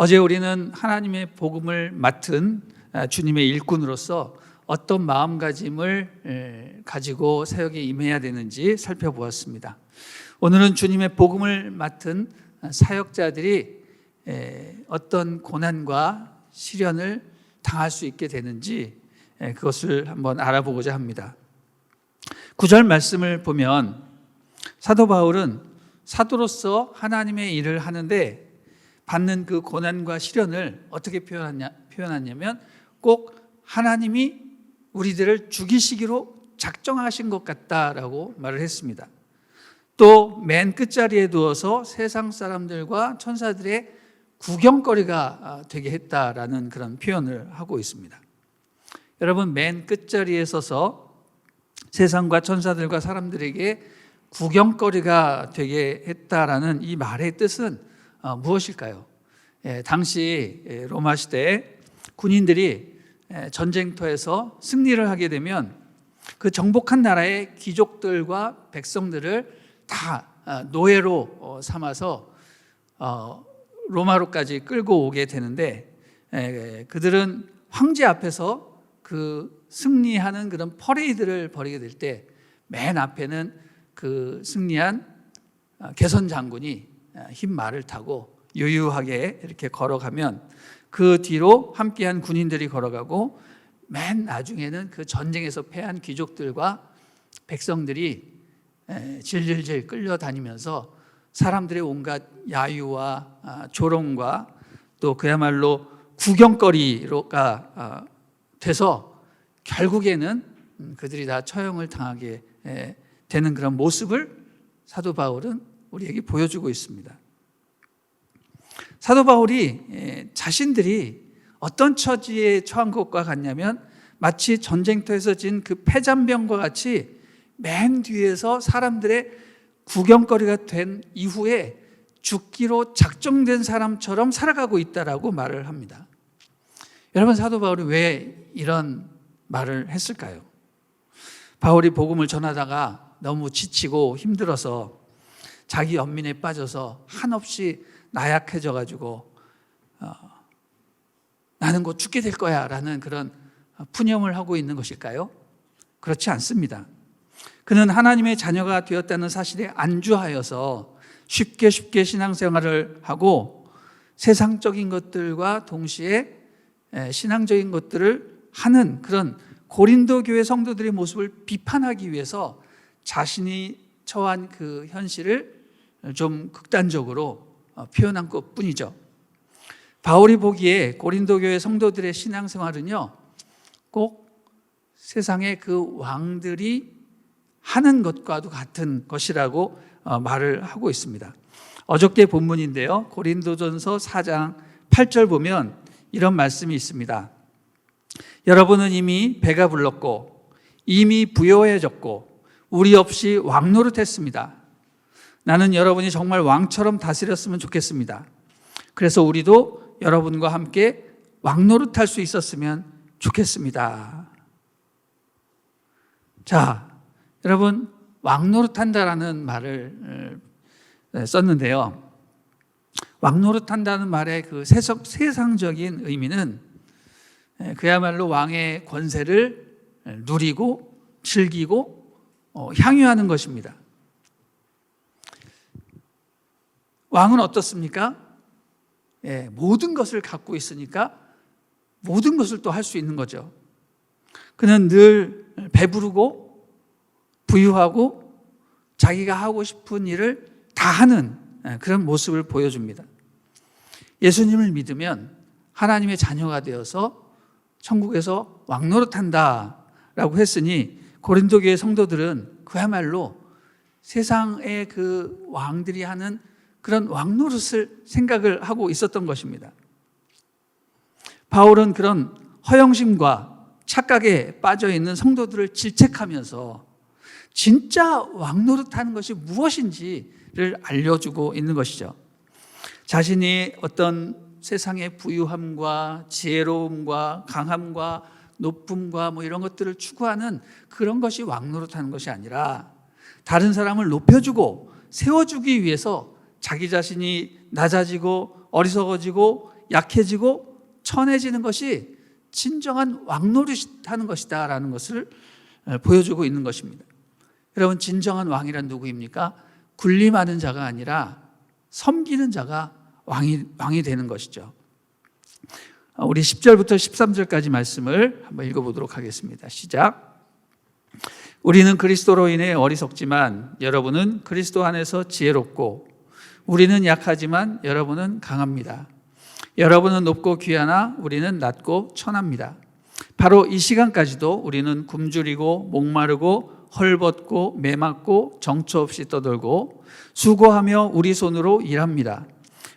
어제 우리는 하나님의 복음을 맡은 아, 주님의 일꾼으로서 어떤 마음가짐을 에, 가지고 사역에 임해야 되는지 살펴보았습니다. 오늘은 주님의 복음을 맡은 사역자들이 에, 어떤 고난과 시련을 당할 수 있게 되는지 에, 그것을 한번 알아보고자 합니다. 구절 말씀을 보면 사도 바울은 사도로서 하나님의 일을 하는데 받는 그 고난과 시련을 어떻게 표현하냐, 표현하냐면 꼭 하나님이 우리들을 죽이시기로 작정하신 것 같다라고 말을 했습니다. 또 맨 끝자리에 두어서 세상 사람들과 천사들의 구경거리가 아, 되게 했다라는 그런 표현을 하고 있습니다. 여러분 맨 끝자리에 서서 세상과 천사들과 사람들에게 구경거리가 되게 했다라는 이 말의 뜻은 어, 무엇일까요? 예, 당시 예, 로마 시대 군인들이 예, 전쟁터에서 승리를 하게 되면 그 정복한 나라의 귀족들과 백성들을 다 아, 노예로 어, 삼아서 어, 로마로까지 끌고 오게 되는데 예, 그들은 황제 앞에서 그 승리하는 그런 퍼레이드를 벌이게 될 때 맨 앞에는 그 승리한 아, 개선 장군이 아, 흰 말을 타고 유유하게 이렇게 걸어가면 그 뒤로 함께한 군인들이 걸어가고 맨 나중에는 그 전쟁에서 패한 귀족들과 백성들이 에, 질질질 끌려다니면서 사람들의 온갖 야유와 아, 조롱과 또 그야말로 구경거리가 아, 돼서 결국에는 음, 그들이 다 처형을 당하게 에, 되는 그런 모습을 사도 바울은 우리에게 보여주고 있습니다. 사도 바울이 에, 자신들이 어떤 처지에 처한 것과 같냐면 마치 전쟁터에서 진 그 패잔병과 같이 맨 뒤에서 사람들의 구경거리가 된 이후에 죽기로 작정된 사람처럼 살아가고 있다라고 말을 합니다. 여러분 사도 바울이 왜 이런 말을 했을까요? 바울이 복음을 전하다가 너무 지치고 힘들어서 자기 연민에 빠져서 한없이 나약해져 가지고 어, 나는 곧 죽게 될 거야라는 그런 푸념을 하고 있는 것일까요? 그렇지 않습니다. 그는 하나님의 자녀가 되었다는 사실에 안주하여서 쉽게 쉽게 신앙생활을 하고 세상적인 것들과 동시에 신앙적인 것들을 하는 그런 고린도 교회 성도들의 모습을 비판하기 위해서 자신이 처한 그 현실을 좀 극단적으로 어, 표현한 것 뿐이죠. 바울이 보기에 고린도 교회 성도들의 신앙생활은요, 꼭 세상의 그 왕들이 하는 것과도 같은 것이라고 어, 말을 하고 있습니다. 어저께 본문인데요. 고린도전서 4장 8절 보면 이런 말씀이 있습니다. 여러분은 이미 배가 불렀고 이미 부여해졌고 우리 없이 왕노릇했습니다. 나는 여러분이 정말 왕처럼 다스렸으면 좋겠습니다. 그래서 우리도 여러분과 함께 왕노릇할 수 있었으면 좋겠습니다. 자, 여러분 왕노릇한다라는 말을 어, 썼는데요. 왕노릇한다는 말의 그 세상적인 의미는 그야말로 왕의 권세를 누리고 즐기고 어, 향유하는 것입니다. 왕은 어떻습니까? 예, 모든 것을 갖고 있으니까 모든 것을 또 할 수 있는 거죠. 그는 늘 배부르고 부유하고 자기가 하고 싶은 일을 다 하는 그런 모습을 보여줍니다. 예수님을 믿으면 하나님의 자녀가 되어서 천국에서 왕노릇한다라고 했으니 고린도 교회 성도들은 그야말로 세상의 그 왕들이 하는 그런 왕노릇을 생각을 하고 있었던 것입니다. 바울은 그런 허영심과 착각에 빠져 있는 성도들을 질책하면서 진짜 왕노릇하는 것이 무엇인지를 알려주고 있는 것이죠. 자신이 어떤 세상의 부유함과 지혜로움과 강함과 높음과 뭐 이런 것들을 추구하는 그런 것이 왕노릇하는 것이 아니라 다른 사람을 높여주고 세워주기 위해서 자기 자신이 낮아지고 어리석어지고 약해지고 천해지는 것이 진정한 왕노릇하는 것이다라는 것을 에, 보여주고 있는 것입니다. 여러분 진정한 왕이란 누구입니까? 군림하는 자가 아니라 섬기는 자가 왕이 왕이 되는 것이죠. 어, 우리 10절부터 13절까지 말씀을 한번 읽어보도록 하겠습니다. 시작. 우리는 그리스도로 인해 어리석지만 여러분은 그리스도 안에서 지혜롭고 우리는 약하지만 여러분은 강합니다. 여러분은 높고 귀하나 우리는 낮고 천합니다. 바로 이 시간까지도 우리는 굶주리고 목마르고 헐벗고 매맞고 정처 없이 떠돌고 수고하며 우리 손으로 일합니다.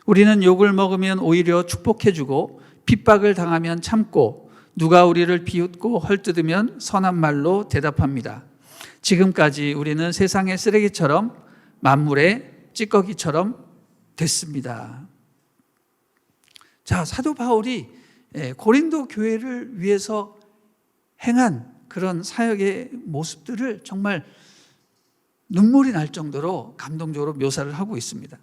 우리는 욕을 먹으면 오히려 축복해주고 핍박을 당하면 참고 누가 우리를 비웃고 헐뜯으면 선한 말로 대답합니다. 지금까지 우리는 세상의 쓰레기처럼 만물의 찌꺼기처럼 됐습니다. 자, 사도 바울이 예, 고린도 교회를 위해서 행한 그런 사역의 모습들을 정말 눈물이 날 정도로 감동적으로 묘사를 하고 있습니다.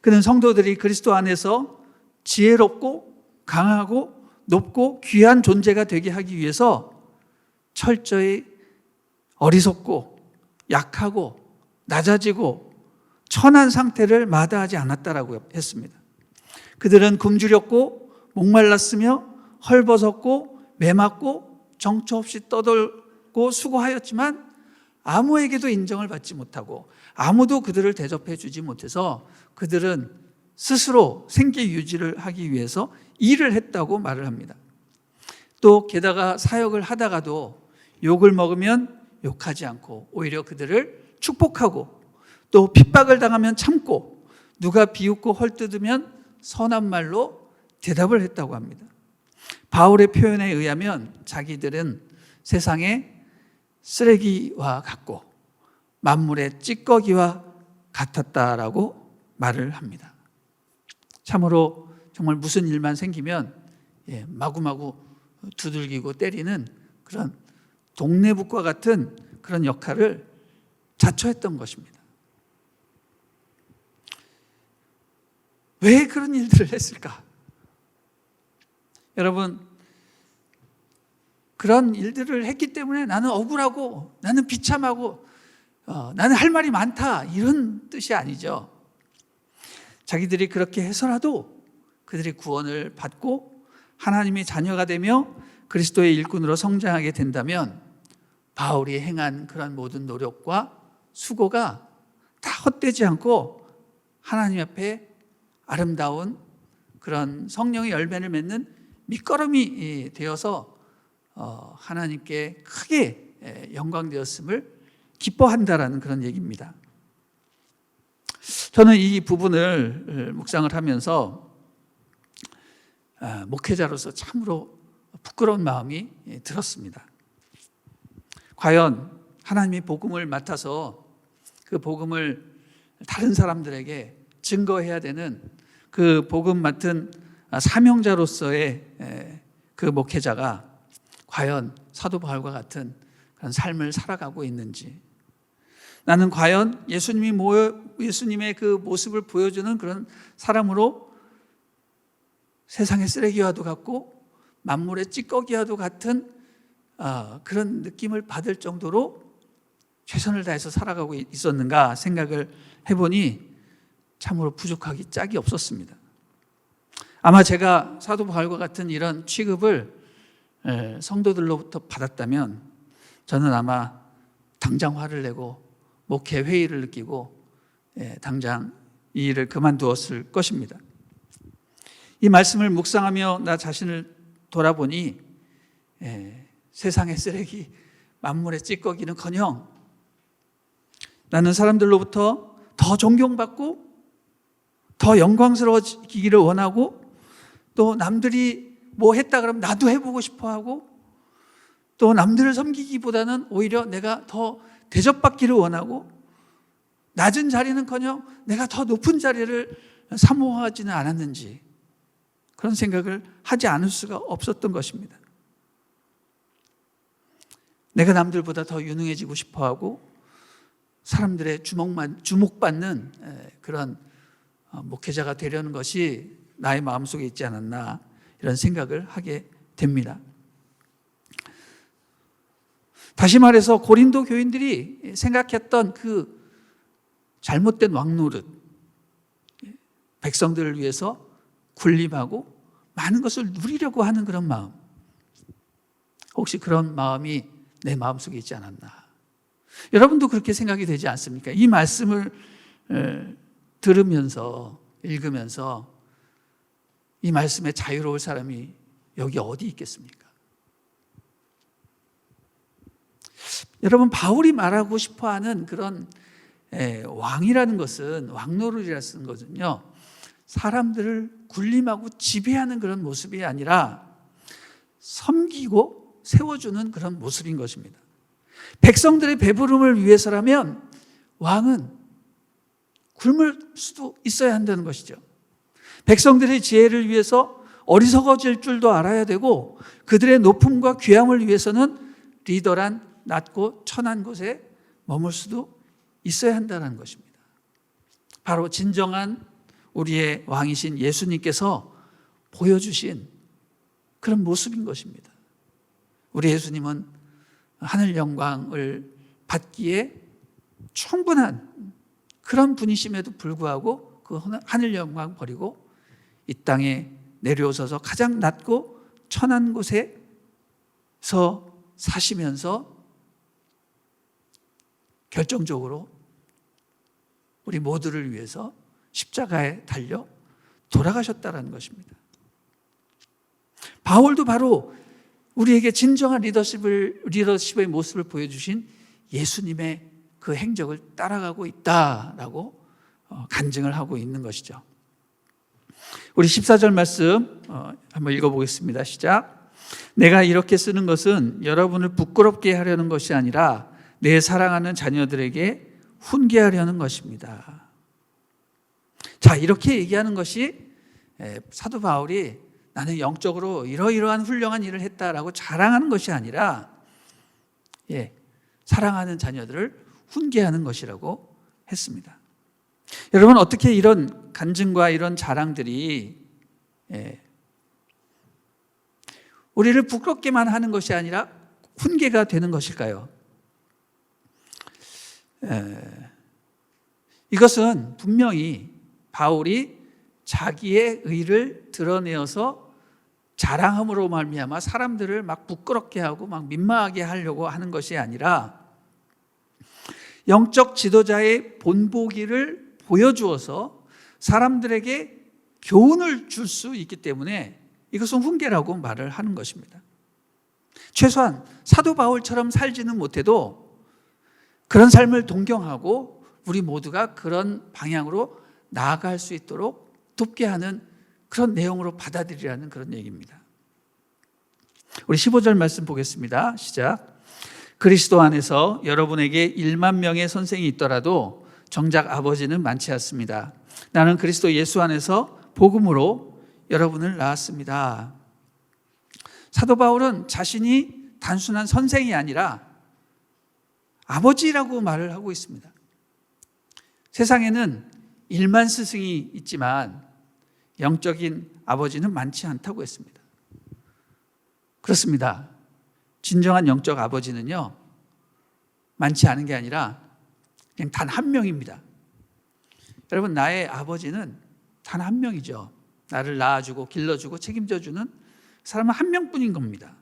그는 성도들이 그리스도 안에서 지혜롭고 강하고 높고 귀한 존재가 되게 하기 위해서 철저히 어리석고 약하고 낮아지고 천한 상태를 마다하지 않았다라고 했습니다. 그들은 굶주렸고 목말랐으며 헐벗었고 매맞고 정처 없이 떠돌고 수고하였지만 아무에게도 인정을 받지 못하고 아무도 그들을 대접해 주지 못해서 그들은 스스로 생계 유지를 하기 위해서 일을 했다고 말을 합니다. 또 게다가 사역을 하다가도 욕을 먹으면 욕하지 않고 오히려 그들을 축복하고 또 핍박을 당하면 참고 누가 비웃고 헐뜯으면 선한 말로 대답을 했다고 합니다. 바울의 표현에 의하면 자기들은 세상의 쓰레기와 같고 만물의 찌꺼기와 같았다라고 말을 합니다. 참으로 정말 무슨 일만 생기면 예, 마구마구 두들기고 때리는 그런 동네북과 같은 그런 역할을 자처했던 것입니다. 왜 그런 일들을 했을까? 여러분, 그런 일들을 했기 때문에 나는 억울하고 나는 비참하고 어, 나는 할 말이 많다 이런 뜻이 아니죠. 자기들이 그렇게 해서라도 그들이 구원을 받고 하나님의 자녀가 되며 그리스도의 일꾼으로 성장하게 된다면 바울이 행한 그런 모든 노력과 수고가 다 헛되지 않고 하나님 앞에 아름다운 그런 성령의 열매를 맺는 밑거름이 되어서 어, 하나님께 크게 영광되었음을 기뻐한다라는 그런 얘기입니다. 저는 이 부분을 묵상을 하면서 아, 목회자로서 참으로 부끄러운 마음이 들었습니다. 과연 하나님이 복음을 맡아서 그 복음을 다른 사람들에게 증거해야 되는 그 복음 맡은 사명자로서의 그 목회자가 과연 사도 바울과 같은 그런 삶을 살아가고 있는지. 나는 과연 예수님이 모여, 예수님의 그 모습을 보여주는 그런 사람으로 세상의 쓰레기와도 같고 만물의 찌꺼기와도 같은 어, 그런 느낌을 받을 정도로 최선을 다해서 살아가고 있었는가 생각을 해보니 참으로 부족하기 짝이 없었습니다. 아마 제가 사도 바울과 같은 이런 취급을 성도들로부터 받았다면 저는 아마 당장 화를 내고 목회 회의를 느끼고 당장 이 일을 그만두었을 것입니다. 이 말씀을 묵상하며 나 자신을 돌아보니 세상의 쓰레기, 만물의 찌꺼기는커녕 나는 사람들로부터 더 존경받고 더 영광스러워지기를 원하고 또 남들이 뭐 했다 그러면 나도 해보고 싶어 하고 또 남들을 섬기기보다는 오히려 내가 더 대접받기를 원하고 낮은 자리는커녕 내가 더 높은 자리를 사모하지는 않았는지 그런 생각을 하지 않을 수가 없었던 것입니다. 내가 남들보다 더 유능해지고 싶어 하고 사람들의 주목만 주목받는 그런 어, 목회자가 되려는 것이 나의 마음속에 있지 않았나 이런 생각을 하게 됩니다. 다시 말해서 고린도 교인들이 생각했던 그 잘못된 왕노릇, 백성들을 위해서 군림하고 많은 것을 누리려고 하는 그런 마음. 혹시 그런 마음이 내 마음속에 있지 않았나. 여러분도 그렇게 생각이 되지 않습니까? 이 말씀을 에, 들으면서, 읽으면서 이 말씀에 자유로울 사람이 여기 어디 있겠습니까? 여러분, 바울이 말하고 싶어 하는 그런 에, 왕이라는 것은, 왕노릇이라는 것은요, 사람들을 군림하고 지배하는 그런 모습이 아니라 섬기고 세워주는 그런 모습인 것입니다. 백성들의 배부름을 위해서라면 왕은 굶을 수도 있어야 한다는 것이죠. 백성들의 지혜를 위해서 어리석어질 줄도 알아야 되고 그들의 높음과 귀함을 위해서는 리더란 낮고 천한 곳에 머물 수도 있어야 한다는 것입니다. 바로 진정한 우리의 왕이신 예수님께서 보여주신 그런 모습인 것입니다. 우리 예수님은 하늘 영광을 받기에 충분한 그런 분이심에도 불구하고 그 하늘 영광 버리고 이 땅에 내려오셔서 가장 낮고 천한 곳에서 사시면서 결정적으로 우리 모두를 위해서 십자가에 달려 돌아가셨다는 것입니다. 바울도 바로 우리에게 진정한 리더십을, 리더십의 모습을 보여주신 예수님의 그 행적을 따라가고 있다라고 어, 간증을 하고 있는 것이죠. 우리 14절 말씀 어, 한번 읽어보겠습니다. 시작. 내가 이렇게 쓰는 것은 여러분을 부끄럽게 하려는 것이 아니라 내 사랑하는 자녀들에게 훈계하려는 것입니다. 자, 이렇게 얘기하는 것이 사도 바울이 나는 영적으로 이러이러한 훌륭한 일을 했다라고 자랑하는 것이 아니라 예, 사랑하는 자녀들을 훈계하는 것이라고 했습니다. 여러분 어떻게 이런 간증과 이런 자랑들이 예, 우리를 부끄럽게만 하는 것이 아니라 훈계가 되는 것일까요? 예, 이것은 분명히 바울이 자기의 의를 드러내어서 자랑함으로 말미암아 사람들을 막 부끄럽게 하고 막 민망하게 하려고 하는 것이 아니라 영적 지도자의 본보기를 보여주어서 사람들에게 교훈을 줄 수 있기 때문에 이것은 훈계라고 말을 하는 것입니다. 최소한 사도 바울처럼 살지는 못해도 그런 삶을 동경하고 우리 모두가 그런 방향으로 나아갈 수 있도록 돕게 하는 그런 내용으로 받아들이라는 그런 얘기입니다. 우리 15절 말씀 보겠습니다. 시작. 그리스도 안에서 여러분에게 1만 명의 선생이 있더라도 정작 아버지는 많지 않습니다. 나는 그리스도 예수 안에서 복음으로 여러분을 낳았습니다. 사도 바울은 자신이 단순한 선생이 아니라 아버지라고 말을 하고 있습니다. 세상에는 일만 스승이 있지만 영적인 아버지는 많지 않다고 했습니다. 그렇습니다. 진정한 영적 아버지는요, 많지 않은 게 아니라 그냥 단 한 명입니다. 여러분, 나의 아버지는 단 한 명이죠. 나를 낳아주고 길러주고 책임져주는 사람은 한 명뿐인 겁니다.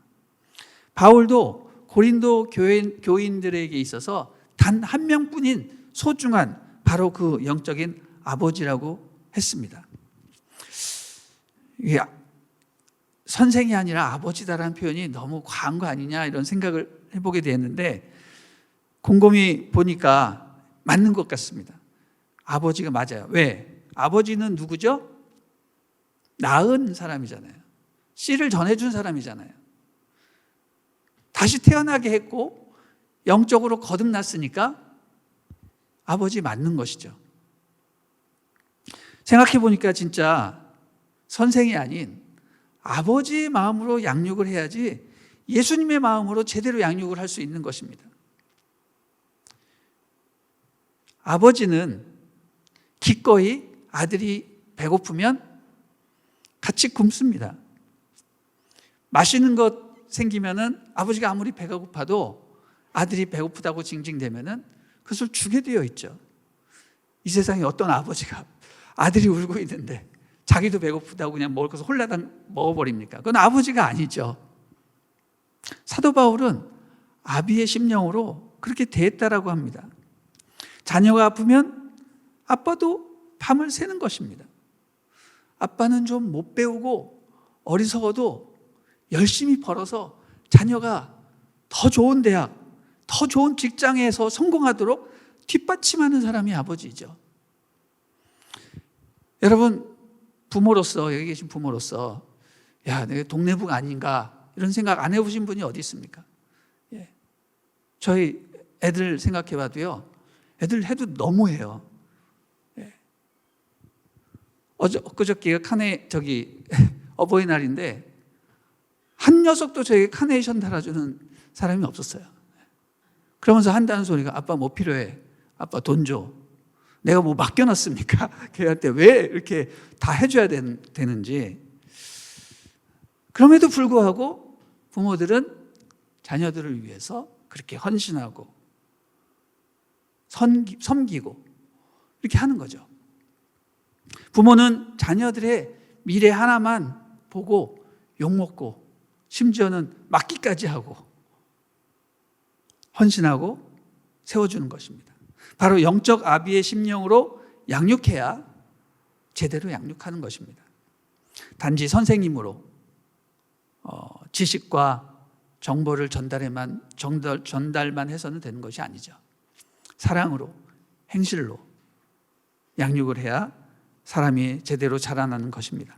바울도 고린도 교인, 교인들에게 있어서 단 한 명뿐인 소중한 바로 그 영적인 아버지라고 했습니다. 선생이 아니라 아버지다라는 표현이 너무 과한 거 아니냐 이런 생각을 해보게 되었는데 곰곰이 보니까 맞는 것 같습니다. 아버지가 맞아요. 왜? 아버지는 누구죠? 낳은 사람이잖아요. 씨를 전해준 사람이잖아요. 다시 태어나게 했고 영적으로 거듭났으니까 아버지 맞는 것이죠. 생각해 보니까 진짜 선생이 아닌 아버지의 마음으로 양육을 해야지 예수님의 마음으로 제대로 양육을 할 수 있는 것입니다. 아버지는 기꺼이 아들이 배고프면 같이 굶습니다. 맛있는 것 생기면은 아버지가 아무리 배가 고파도 아들이 배고프다고 징징대면은 그것을 주게 되어 있죠. 이 세상에 어떤 아버지가 아들이 울고 있는데 자기도 배고프다고 그냥 먹을 것을 홀라당 먹어버립니까? 그건 아버지가 아니죠. 사도 바울은 아비의 심령으로 그렇게 대했다라고 합니다. 자녀가 아프면 아빠도 밤을 새는 것입니다. 아빠는 좀 못 배우고 어리석어도 열심히 벌어서 자녀가 더 좋은 대학, 더 좋은 직장에서 성공하도록 뒷받침하는 사람이 아버지죠. 여러분, 부모로서, 여기 계신 부모로서, 야, 내가 동네북 아닌가, 이런 생각 안 해보신 분이 어디 있습니까? 예. 저희 애들 생각해 봐도요, 애들 해도 너무해요. 예. 어저, 엊그저께가 카네, 저기, 어버이날인데, 한 녀석도 저에게 카네이션 달아주는 사람이 없었어요. 그러면서 한다는 소리가 아빠 뭐 필요해? 아빠 돈 줘. 내가 뭐 맡겨놨습니까? 걔한테 왜 이렇게 다 해줘야 된- 되는지. 그럼에도 불구하고 부모들은 자녀들을 위해서 그렇게 헌신하고 선기, 섬기고 이렇게 하는 거죠. 부모는 자녀들의 미래 하나만 보고 욕먹고 심지어는 맡기까지 하고 헌신하고 세워주는 것입니다. 바로 영적 아비의 심령으로 양육해야 제대로 양육하는 것입니다. 단지 선생님으로 어, 지식과 정보를 전달에만 전달, 전달만 해서는 되는 것이 아니죠. 사랑으로 행실로 양육을 해야 사람이 제대로 자라나는 것입니다.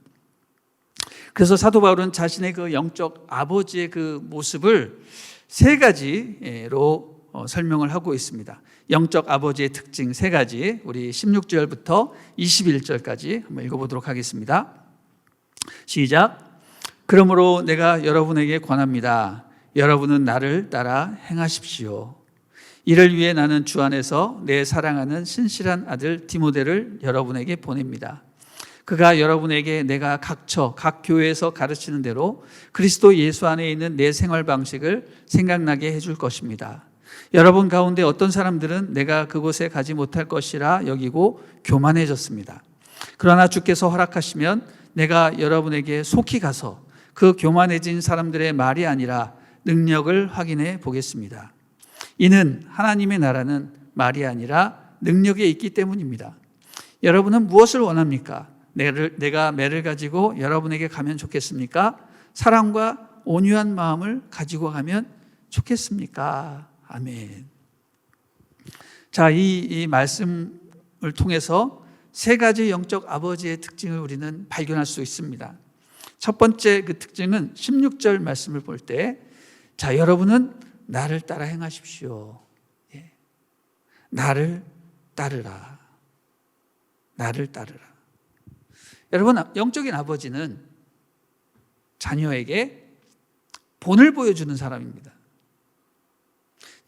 그래서 사도 바울은 자신의 그 영적 아버지의 그 모습을 세 가지로 어, 설명을 하고 있습니다. 영적 아버지의 특징 세 가지, 우리 16절부터 21절까지 한번 읽어보도록 하겠습니다. 시작. 그러므로 내가 여러분에게 권합니다. 여러분은 나를 따라 행하십시오. 이를 위해 나는 주 안에서 내 사랑하는 신실한 아들 디모데를 여러분에게 보냅니다. 그가 여러분에게 내가 각처 각 교회에서 가르치는 대로 그리스도 예수 안에 있는 내 생활 방식을 생각나게 해줄 것입니다. 여러분 가운데 어떤 사람들은 내가 그곳에 가지 못할 것이라 여기고 교만해졌습니다. 그러나 주께서 허락하시면 내가 여러분에게 속히 가서 그 교만해진 사람들의 말이 아니라 능력을 확인해 보겠습니다. 이는 하나님의 나라는 말이 아니라 능력에 있기 때문입니다. 여러분은 무엇을 원합니까? 내를, 내가 매를 가지고 여러분에게 가면 좋겠습니까? 사랑과 온유한 마음을 가지고 가면 좋겠습니까? 아멘. 자, 이, 이 말씀을 통해서 세 가지 영적 아버지의 특징을 우리는 발견할 수 있습니다. 첫 번째 그 특징은 16절 말씀을 볼 때, 자, 여러분은 나를 따라 행하십시오. 예. 나를 따르라. 나를 따르라. 여러분, 영적인 아버지는 자녀에게 본을 보여주는 사람입니다.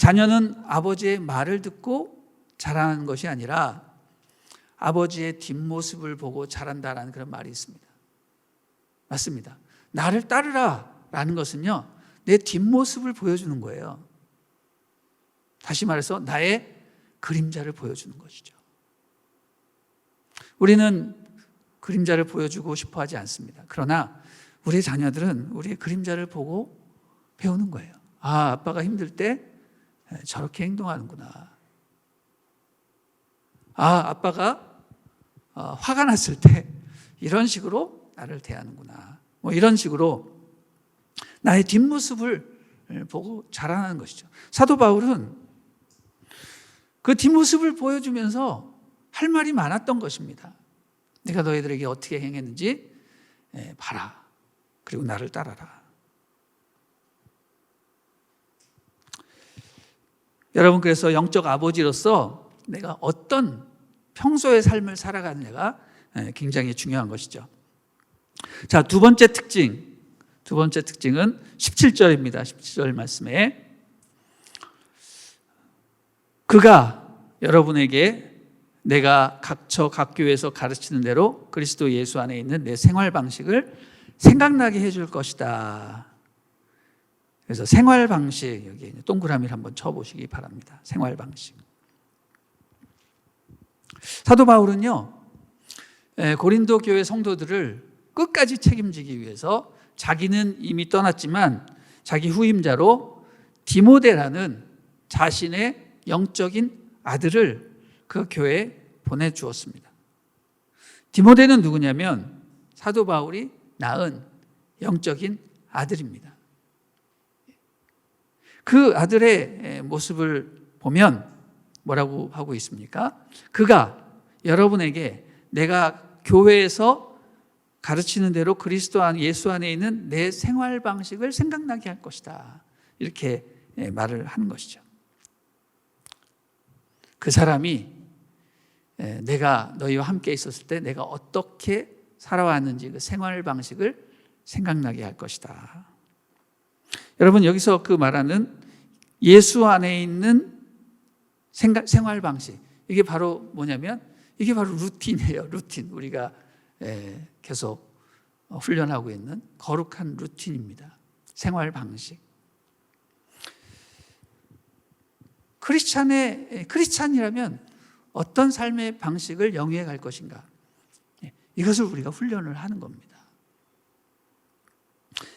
자녀는 아버지의 말을 듣고 자라는 것이 아니라 아버지의 뒷모습을 보고 자란다라는 그런 말이 있습니다. 맞습니다. 나를 따르라 라는 것은요, 내 뒷모습을 보여주는 거예요. 다시 말해서 나의 그림자를 보여주는 것이죠. 우리는 그림자를 보여주고 싶어 하지 않습니다. 그러나 우리 자녀들은 우리의 그림자를 보고 배우는 거예요. 아, 아빠가 힘들 때 저렇게 행동하는구나. 아, 아빠가 어, 화가 났을 때 이런 식으로 나를 대하는구나. 뭐 이런 식으로 나의 뒷모습을 보고 자라나는 것이죠. 사도 바울은 그 뒷모습을 보여주면서 할 말이 많았던 것입니다. 내가 너희들에게 어떻게 행했는지 예, 봐라. 그리고 나를 따라라. 여러분 그래서 영적 아버지로서 내가 어떤 평소의 삶을 살아가느냐가 예, 굉장히 중요한 것이죠. 자, 두 번째 특징. 두 번째 특징은 17절입니다. 17절 말씀에 그가 여러분에게 내가 각처 각 교회에서 가르치는 대로 그리스도 예수 안에 있는 내 생활 방식을 생각나게 해줄 것이다. 그래서 생활 방식 여기 동그라미를 한번 쳐보시기 바랍니다. 생활 방식. 사도 바울은요 에, 고린도 교회 성도들을 끝까지 책임지기 위해서 자기는 이미 떠났지만 자기 후임자로 디모데라는 자신의 영적인 아들을 그 교회에 보내주었습니다. 디모데는 누구냐면 사도 바울이 낳은 영적인 아들입니다. 그 아들의 모습을 보면 뭐라고 하고 있습니까? 그가 여러분에게 내가 교회에서 가르치는 대로 그리스도 안 예수 안에 있는 내 생활 방식을 생각나게 할 것이다. 이렇게 말을 하는 것이죠. 그 사람이 내가 너희와 함께 있었을 때 내가 어떻게 살아왔는지 그 생활 방식을 생각나게 할 것이다. 여러분 여기서 그 말하는 예수 안에 있는 생각, 생활 방식 이게 바로 뭐냐면 이게 바로 루틴이에요. 루틴 우리가 계속 훈련하고 있는 거룩한 루틴입니다. 생활 방식. 크리스찬의 크리스찬이라면 어떤 삶의 방식을 영위해 갈 것인가? 이것을 우리가 훈련을 하는 겁니다.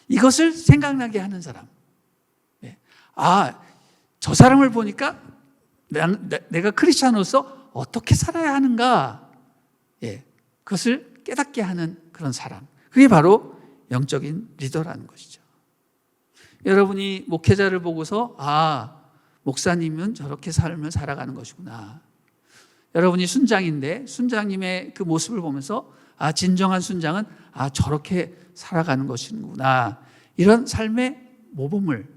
이것을 생각나게 하는 사람. 아, 저 사람을 보니까 내가 크리스찬으로서 어떻게 살아야 하는가? 예, 그것을 깨닫게 하는 그런 사람. 그게 바로 영적인 리더라는 것이죠. 여러분이 목회자를 보고서 아, 목사님은 저렇게 삶을 살아가는 것이구나. 여러분이 순장인데 순장님의 그 모습을 보면서 아, 진정한 순장은 아, 저렇게 살아가는 것이구나. 이런 삶의 모범을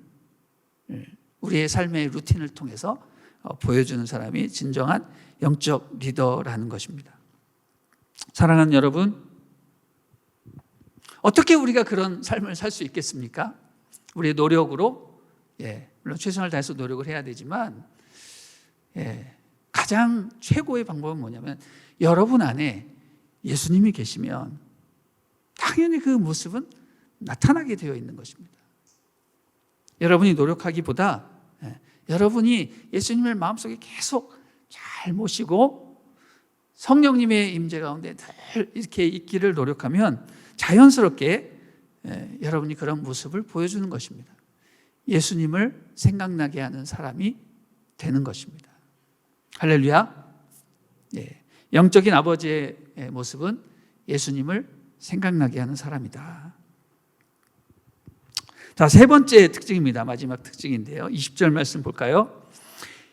예, 우리의 삶의 루틴을 통해서 어, 보여주는 사람이 진정한 영적 리더라는 것입니다. 사랑하는 여러분, 어떻게 우리가 그런 삶을 살 수 있겠습니까? 우리의 노력으로, 예, 물론 최선을 다해서 노력을 해야 되지만, 예, 가장 최고의 방법은 뭐냐면 여러분 안에 예수님이 계시면 당연히 그 모습은 나타나게 되어 있는 것입니다. 여러분이 노력하기보다 예, 여러분이 예수님을 마음속에 계속 잘 모시고 성령님의 임재 가운데 늘 이렇게 있기를 노력하면 자연스럽게 예, 여러분이 그런 모습을 보여주는 것입니다. 예수님을 생각나게 하는 사람이 되는 것입니다. 할렐루야. 예, 영적인 아버지의 모습은 예수님을 생각나게 하는 사람이다. 자, 세 번째 특징입니다. 마지막 특징인데요. 20절 말씀 볼까요?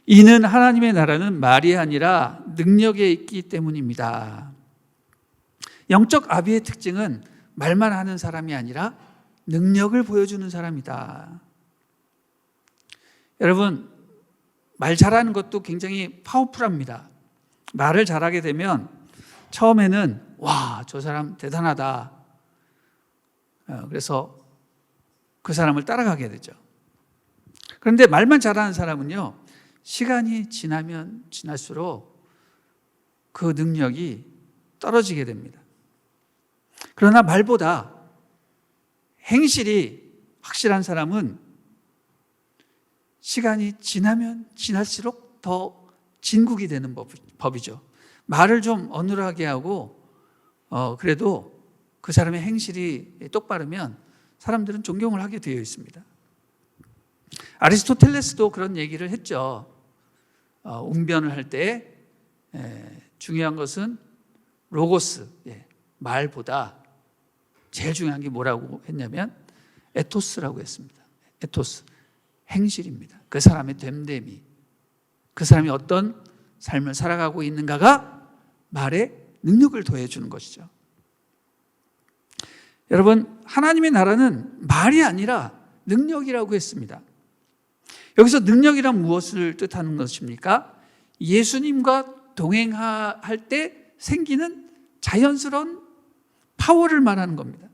이는 하나님의 나라는 말이 아니라 능력에 있기 때문입니다. 영적 아비의 특징은 말만 하는 사람이 아니라 능력을 보여주는 사람이다. 여러분, 말 잘하는 것도 굉장히 파워풀합니다. 말을 잘하게 되면 처음에는 와, 저 사람 대단하다. 어, 그래서 그 사람을 따라가게 되죠. 그런데 말만 잘하는 사람은요, 시간이 지나면 지날수록 그 능력이 떨어지게 됩니다. 그러나 말보다 행실이 확실한 사람은 시간이 지나면 지날수록 더 진국이 되는 법이죠. 말을 좀 어눌하게 하고, 어, 그래도 그 사람의 행실이 똑바르면 사람들은 존경을 하게 되어 있습니다. 아리스토텔레스도 그런 얘기를 했죠. 어, 웅변을 할 때 중요한 것은 로고스, 예, 말보다 제일 중요한 게 뭐라고 했냐면 에토스라고 했습니다. 에토스, 행실입니다. 그 사람의 됨됨이, 그 사람이 어떤 삶을 살아가고 있는가가 말에 능력을 더해 주는 것이죠. 여러분, 하나님의 나라는 말이 아니라 능력이라고 했습니다. 여기서 능력이란 무엇을 뜻하는 것입니까? 예수님과 동행할 때 생기는 자연스러운 파워를 말하는 겁니다.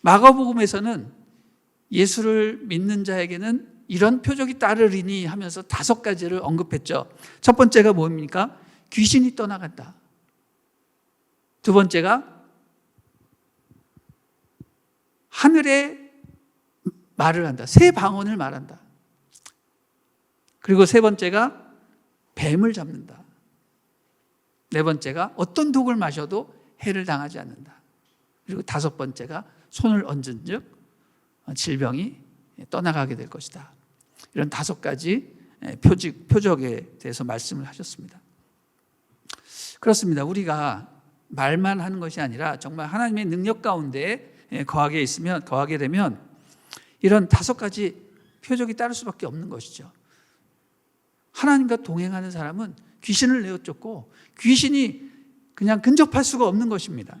마가복음에서는 예수를 믿는 자에게는 이런 표적이 따르리니 하면서 다섯 가지를 언급했죠. 첫 번째가 뭡니까? 귀신이 떠나간다. 두 번째가 하늘에 말을 한다. 새 방언을 말한다. 그리고 세 번째가 뱀을 잡는다. 네 번째가 어떤 독을 마셔도 해를 당하지 않는다. 그리고 다섯 번째가 손을 얹은 즉 질병이 떠나가게 될 것이다. 이런 다섯 가지 표적, 표적에 대해서 말씀을 하셨습니다. 그렇습니다. 우리가 말만 하는 것이 아니라 정말 하나님의 능력 가운데 거하게 있으면 거하게 되면 이런 다섯 가지 표적이 따를 수밖에 없는 것이죠. 하나님과 동행하는 사람은 귀신을 내어 쫓고 귀신이 그냥 근접할 수가 없는 것입니다.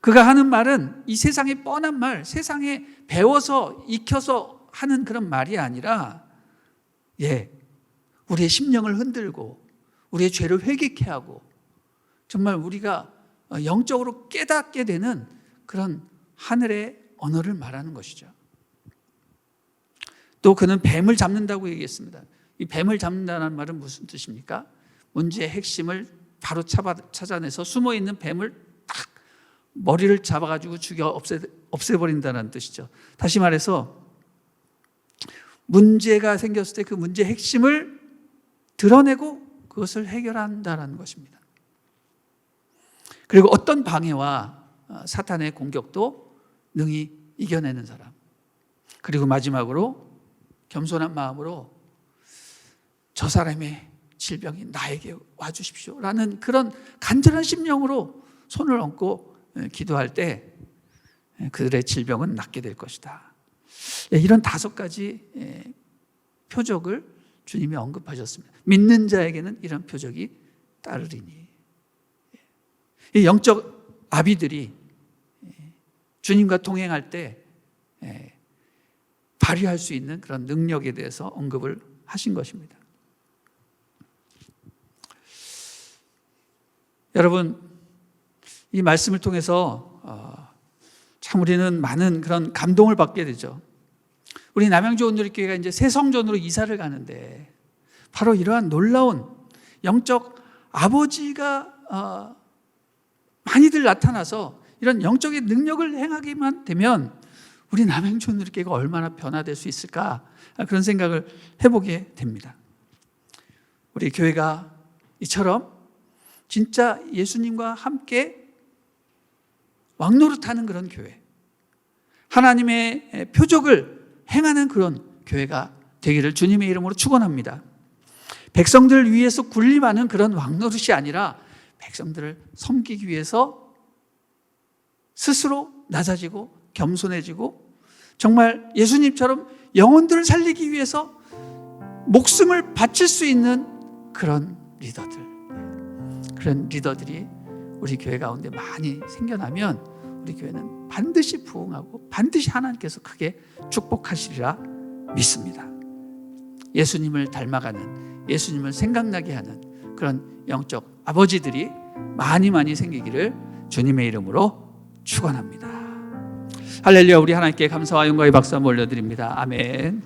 그가 하는 말은 이 세상의 뻔한 말, 세상에 배워서 익혀서 하는 그런 말이 아니라 예. 우리의 심령을 흔들고 우리의 죄를 회개케 하고 정말 우리가 영적으로 깨닫게 되는 그런 하늘의 언어를 말하는 것이죠. 또 그는 뱀을 잡는다고 얘기했습니다. 이 뱀을 잡는다는 말은 무슨 뜻입니까? 문제의 핵심을 바로 찾아내서 숨어 있는 뱀을 딱 머리를 잡아가지고 죽여 없애, 없애버린다는 뜻이죠. 다시 말해서 문제가 생겼을 때 그 문제의 핵심을 드러내고 그것을 해결한다는 것입니다. 그리고 어떤 방해와 어, 사탄의 공격도 능히 이겨내는 사람. 그리고 마지막으로 겸손한 마음으로 저 사람의 질병이 나에게 와 주십시오. 라는 그런 간절한 심령으로 손을 얹고 기도할 때 그들의 질병은 낫게 될 것이다. 예, 이런 다섯 가지 표적을 주님이 언급하셨습니다. 믿는 자에게는 이런 표적이 따르리니. 이 영적 아비들이 주님과 동행할 때 발휘할 수 있는 그런 능력에 대해서 언급을 하신 것입니다. 여러분, 이 말씀을 통해서 어, 참 우리는 많은 그런 감동을 받게 되죠. 우리 남양주 온누리교회가 이제 새 성전으로 이사를 가는데 바로 이러한 놀라운 영적 아버지가 어, 많이들 나타나서 이런 영적인 능력을 행하기만 되면 우리 남양주 온누리교회가 얼마나 변화될 수 있을까 그런 생각을 해보게 됩니다. 우리 교회가 이처럼 진짜 예수님과 함께 왕노릇하는 그런 교회, 하나님의 표적을 행하는 그런 교회가 되기를 주님의 이름으로 축원합니다. 백성들 위해서 군림하는 그런 왕노릇이 아니라 백성들을 섬기기 위해서 스스로 낮아지고 겸손해지고 정말 예수님처럼 영혼들을 살리기 위해서 목숨을 바칠 수 있는 그런 리더들. 그런 리더들이 우리 교회 가운데 많이 생겨나면 우리 교회는 반드시 부흥하고 반드시 하나님께서 크게 축복하시리라 믿습니다. 예수님을 닮아가는 예수님을 생각나게 하는 그런 영적 아버지들이 많이 많이 생기기를 주님의 이름으로 축원합니다. 할렐루야 우리 하나님께 감사와 영광의 박수 한번 올려드립니다. 아멘.